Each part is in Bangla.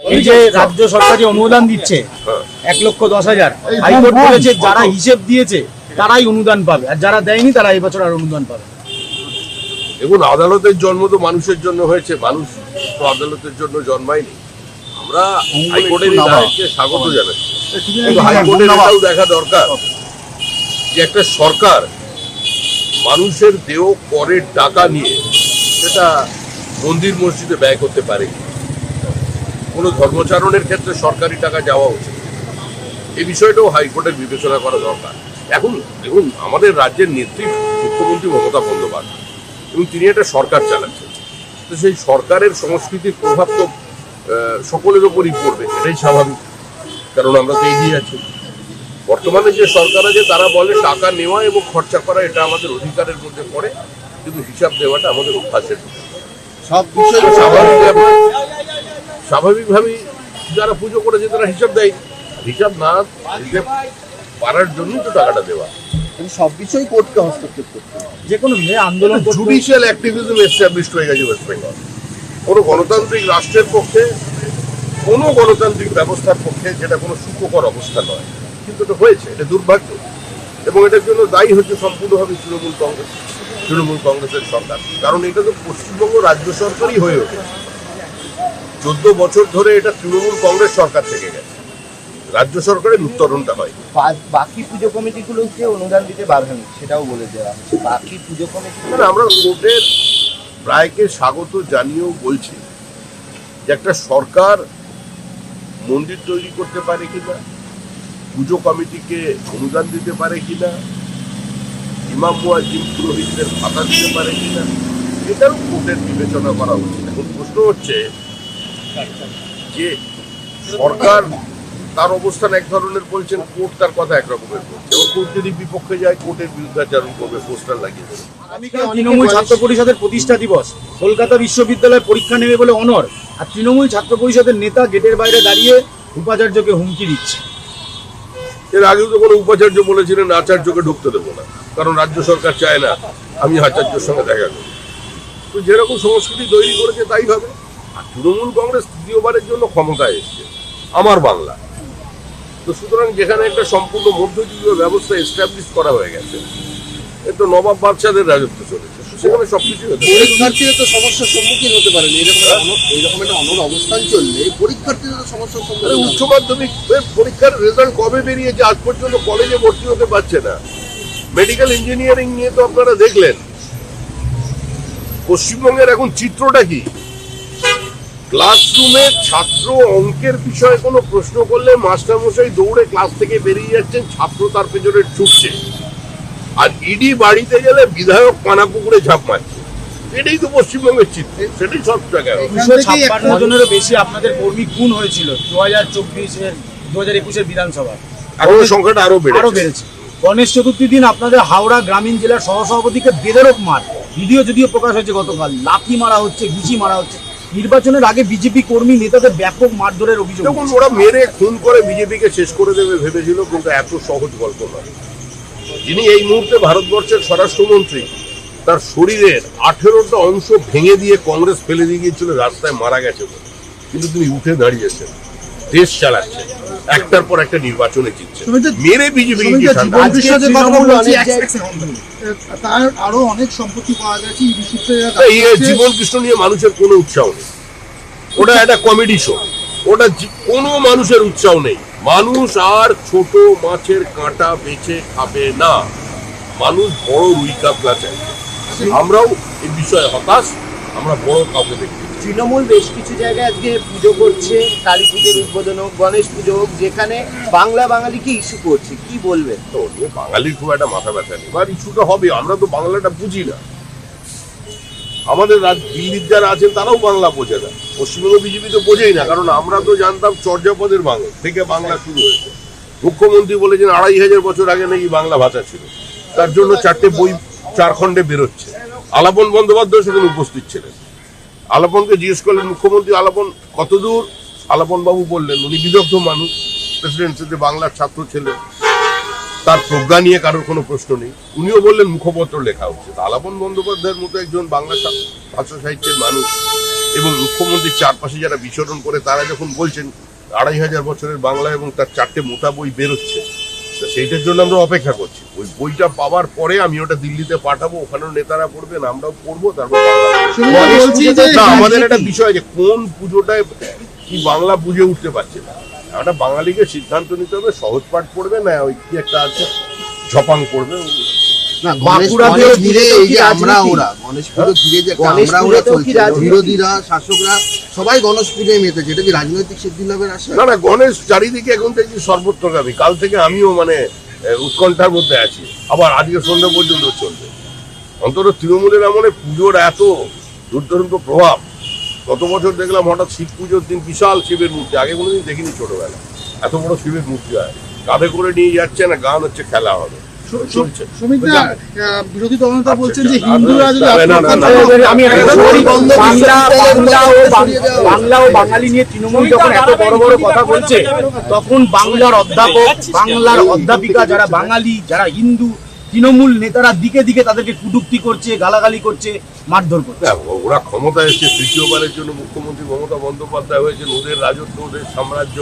এই যে রাজ্য সরকার যে অনুদান দিচ্ছে। এক লক্ষ দশ হাজার হাইকোর্ট বলেছে যারা হিসেব দিয়েছে তারাই অনুদান পাবে আর যারা দেয়নি তারা আর অনুদান পাবে দেখুন আদালতের জন্ম তো মানুষের জন্য হয়েছে মানুষ তো আদালতের জন্য জন্মায়নি আমরা হাইকোর্টের রায়কে স্বাগত জানাচ্ছি কিন্তু হাইকোর্টের দেখা দরকার যে একটা সরকার মানুষের দেহ করের টাকা নিয়ে সেটা মন্দির মসজিদে ব্যয় করতে পারে? কোনো ধর্মচারণের ক্ষেত্রে সরকারি টাকা যাওয়া উচিত। এই বিষয়টাও হাইকোর্টের বিবেচনা করা দরকার। এখন দেখুন আমাদের রাজ্যের নেত্রী মুখ্যমন্ত্রী মমতা বন্দ্যোপাধ্যায় এবং তিনি একটা সরকার চালাচ্ছেন। তো সেই সরকারের সংস্কৃতির প্রভাব তো সকলের ওপরই পড়বে। এটাই স্বাভাবিক কারণ আমরা তো এগিয়ে আছি। বর্তমানে যে সরকার আছে তারা বলে টাকা নেওয়া এবং খরচা করা এটা আমাদের অধিকারের মধ্যে পড়ে কিন্তু হিসাব দেওয়াটা আমাদের অভ্যাসের। সব বিষয় স্বাভাবিকভাবে স্বাভাবিকভাবেই যারা পুজো করেছে তারা হিসাব দেয়। হিসাব না দিতে পারার জন্যই তো টাকাটা দেওয়া। সব বিষয় কোর্টকে হস্তক্ষেপ করতে যে কোনো আন্দোলন জুডিশিয়াল অ্যাক্টিভিজম এস্টাবলিশড হয়ে গেছে ওয়েস্ট বেঙ্গল কোনো গণতান্ত্রিক রাষ্ট্রের পক্ষে কোনো গণতান্ত্রিক ব্যবস্থার পক্ষে যেটা কোনো সুখকর অবস্থা নয়। কিন্তু এটা হয়েছে এটা দুর্ভাগ্য। এবং এটার জন্য দায়ী হচ্ছে সম্পূর্ণভাবে তৃণমূল কংগ্রেস তৃণমূল কংগ্রেসের সরকার। কারণ এটা তো পশ্চিমবঙ্গ রাজ্য সরকারই হয়ে ওঠে চোদ্দ বছর ধরে এটা তৃণমূল কংগ্রেস সরকার থেকে গেছে। রাজ্য সরকারের উত্তরণটা হয়। বাকি পুজো কমিটিগুলোকে অনুদান দিতে বাধা নেই সেটাও বলে দেওয়া হচ্ছে। বাকি পুজো কমিটি আমরা কোর্টের রায়কে স্বাগত জানিয়েও বলছি যে একটা সরকার মন্দির তৈরি করতে পারে কিনা পুজো কমিটিকে অনুদান দিতে পারে কিনা ইমাম মুয়াজ্জিম পুরোহিতদের ভাতা দিতে পারে কিনা এটাও কোর্টের বিবেচনা করা উচিত। এখন প্রশ্ন হচ্ছে যে সরকার তার অবস্থান এক ধরনের বলছেন কোর্ট তার কথা একরকমের বলছে। এবং কোর্ট যদি বিপক্ষে যায় কোর্টের বিরুদ্ধাচারণ করবে পোস্টার লাগিয়ে দেবে। আগামীকাল তৃণমূল ছাত্র পরিষদের প্রতিষ্ঠা দিবস কলকাতা বিশ্ববিদ্যালয়ে পরীক্ষা নেবে বলে অনর আর তৃণমূল ছাত্র পরিষদের নেতা গেটের বাইরে দাঁড়িয়ে উপাচার্যকে হুমকি দিচ্ছে। এর আগেও তো কোনো উপাচার্য বলেছিলেন আচার্যকে ঢুকতে দেবো না কারণ রাজ্য সরকার চায় না আমি আচার্যের সঙ্গে দেখা করি তো যেরকম সংস্কৃতি তৈরি করেছে তাই হবে। আর তৃণমূল কংগ্রেস তৃতীয়বারের জন্য ক্ষমতায় এসছে আমার বাংলা। তো সুতরাং যেখানে একটা সম্পূর্ণ মধ্যযুগীয় ব্যবস্থা এস্টাবলিশ করা হয়ে গেছে এ তো নবাব বাদশাদের রাজত্ব চলেছে। সেখানে সবকিছু পরীক্ষার্থীরা তো সমস্যার সম্মুখীন হতে পারেন। এরকম এইরকম একটা অনর অবস্থান চললে পরীক্ষার্থীরা তো সমস্যার সম্মুখীন উচ্চ মাধ্যমিক পরীক্ষার রেজাল্ট কবে বেরিয়েছে আজ পর্যন্ত কলেজে ভর্তি হতে পারছে না। মেডিকেল ইঞ্জিনিয়ারিং নিয়ে তো আপনারা দেখলেন। পশ্চিমবঙ্গের এখন চিত্রটা কি? ক্লাসরুমে ছাত্র অঙ্কের বিষয়ে কোনো প্রশ্ন করলে মাস্টারমশাই দৌড়ে ক্লাস থেকে বেরিয়ে যাচ্ছেন ছাত্র তার পেছনে ছুটছে। আর ইডি বাড়িতে গেলে বিধায়ক পানা পুকুরে ঝাঁপ মারছে। এটাই তো পশ্চিমবঙ্গের চিত্র সেটাই সব জায়গায় ছাপ্পান্ন জনেরও বেশি আপনাদের কর্মী খুন হয়েছিল দু হাজার চব্বিশের দু হাজার একুশের বিধানসভায়। আরও সংখ্যাটা আরও বেড়ে আরও বেড়েছে। গণেশ চতুর্থী দিন আপনাদের হাওড়া গ্রামীণ জেলার সহসভাপতিকে বেদরক মার। ভিডিও যদিও প্রকাশ হয়েছে গতকাল লাথি মারা হচ্ছে ঘুষি মারা হচ্ছে। নির্বাচনের আগে বিজেপি কর্মী নেতাদের ব্যাপক মারধরের অভিযোগ দেখুন ওরা মেরে খুন করে বিজেপিকে শেষ করে দেবে ভেবেছিল কিন্তু এত সহজ গল্প নয়। যিনি এই মুহূর্তে ভারতবর্ষের স্বরাষ্ট্রমন্ত্রী তার শরীরের আঠেরোটা অংশ ভেঙে দিয়ে কংগ্রেস ফেলে দিয়ে গিয়েছিল রাস্তায় মারা গেছে কিন্তু তিনি উঠে দাঁড়িয়েছেন। দেশ চালাচ্ছেন একটার পর একটা নির্বাচনে জিতছে। মেরে বিজেপি তার আরও অনেক সম্পত্তি পাওয়া গেছে এই জীবন কৃষ্ণ নিয়ে মানুষের কোনো উৎসাহ নেই। ওটা একটা কমেডি শো ওটা কোনো মানুষের উৎসাহ নেই। মানুষ আর ছোট মাছের কাঁটা বেছে খাবে না। মানুষ বড় রুই কাতলা চাইছে আমরাও এই বিষয়ে হতাশ আমরা বড় কাউকে চাই। তৃণমূল বেশ কিছু জায়গায় আজকে পুজো করছে, কালী পুজোর উদ্বোধন হোক, গণেশ পুজো হোক, যেখানে বাংলা বাঙালিকে ইস্যু করছে? কি বলবেন? তো বাঙালির খুব একটা মাথা ব্যথা নেই। এবার ইস্যুটা হবে, আমরা তো বাংলাটা বুঝি না। আমাদের দিল্লির যারা আছেন, তারাও বাংলা বোঝে না। পশ্চিমবঙ্গ বিজেপি তো বোঝেই না, কারণ আমরা তো জানতাম চর্যাপদের বাংলা থেকে বাংলা শুরু হয়েছে। মুখ্যমন্ত্রী বলেছেন আড়াই হাজার বছর আগে নাকি বাংলা ভাষা ছিল। তার জন্য চারটে বই চার খণ্ডে বেরোচ্ছে। আলাপন বন্দ্যোপাধ্যায় সেখানে উপস্থিত ছিলেন। আলাপনকে জিজ্ঞেস করলেন, মুখ্যমন্ত্রী আলাপন কতদূর আলাপন বাবু বললেন, উনি বিদগ্ধ মানুষ প্রেসিডেন্সিতে বাংলার ছাত্র ছিলেন তার প্রজ্ঞা নিয়ে কারোর কোনো প্রশ্ন নেই। উনিও বললেন, মুখপত্র লেখা উচিত আলাপন বন্দ্যোপাধ্যায়ের মতো একজন বাংলা ভাষা সাহিত্যের মানুষ এবং মুখ্যমন্ত্রীর চারপাশে যারা বিচরণ করে, তারা যখন বলছেন, আড়াই হাজার বছরের বাংলা এবং তার চারটে মোটা বই বেরোচ্ছে। তো সেইটার জন্য আমরা অপেক্ষা করছি। ওই বইটা পাওয়ার পরে আমি ওটা দিল্লিতে পাঠাবো ওখানেও নেতারা পড়বেন আমরাও পড়ব তারপর যে আমাদের একটা বিষয় আছে কোন পুজোটায় কি বাংলা বুঝে উঠতে পারছে না। একটা বাঙালিকে সিদ্ধান্ত নিতে হবে সহজ পাঠ পড়বে না ওই কি একটা আছে ঝপাং পড়বে যে আমরা ওরা গণেশ পুজো ঘিরে যে আমরা ওরা চলছে বিরোধীরা শাসকরা সবাই গণেশ পুজোয় মেতেছে এটা কি রাজনৈতিক সিদ্ধি লাভের আশা না না, গণেশ চারিদিকে এখন থেকে সর্বত্রগামী কাল থেকে আমিও মানে উৎকণ্ঠার মধ্যে আছি। আবার আজকে সন্ধ্যা পর্যন্ত চলবে। অন্তত তৃণমূলের আমলে পুজোর এত দুর্দান্ত প্রভাব, গত বছর দেখলাম হঠাৎ শিব পুজোর দিন বিশাল শিবের মূর্তি, আগে কোনোদিন দেখিনি ছোটবেলা এত বড় শিবের মূর্তি হয়। কাঁধে করে নিয়ে যাচ্ছে না, গান হচ্ছে, খেলা হবে। বিরোধী দলনেতা বলছেন যে আচ্ছা, হিন্দুরা যদি আমি বলি, ও বাঙালি নিয়ে তৃণমূল যখন এত বড় বড় কথা বলছে তখন বাংলার অধ্যাপক বাংলার অধ্যাপিকা যারা বাঙালি যারা হিন্দু তৃণমূল নেতারা দিকে দিকে তাদেরকে কুটুক্তি করছে গালাগালি করছে মারধর করছে। ওরা ক্ষমতায় এসছে তৃতীয়বারের জন্য মুখ্যমন্ত্রী মমতা বন্দ্যোপাধ্যায় হয়েছেন ওদের রাজত্ব ওদের সাম্রাজ্য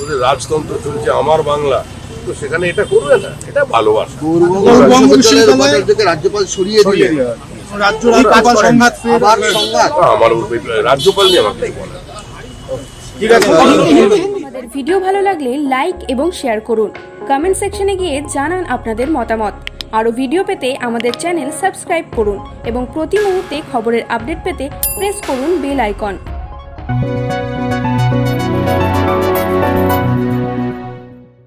ওদের রাজতন্ত্র চলছে আমার বাংলা। তো সেখানে এটা করবে না এটা ভালোবাসা। রাজ্যপাল সরিয়ে আমার রাজ্যপাল নিয়ে আমাকে ঠিক আছে। আমাদের ভিডিও ভালো লাগলে লাইক এবং শেয়ার করুন। কমেন্ট সেকশনে গিয়ে জানান আপনাদের মতামত। আরও ভিডিও পেতে আমাদের চ্যানেল সাবস্ক্রাইব করুন এবং প্রতি মুহূর্তে খবরের আপডেট পেতে প্রেস করুন বেল আইকন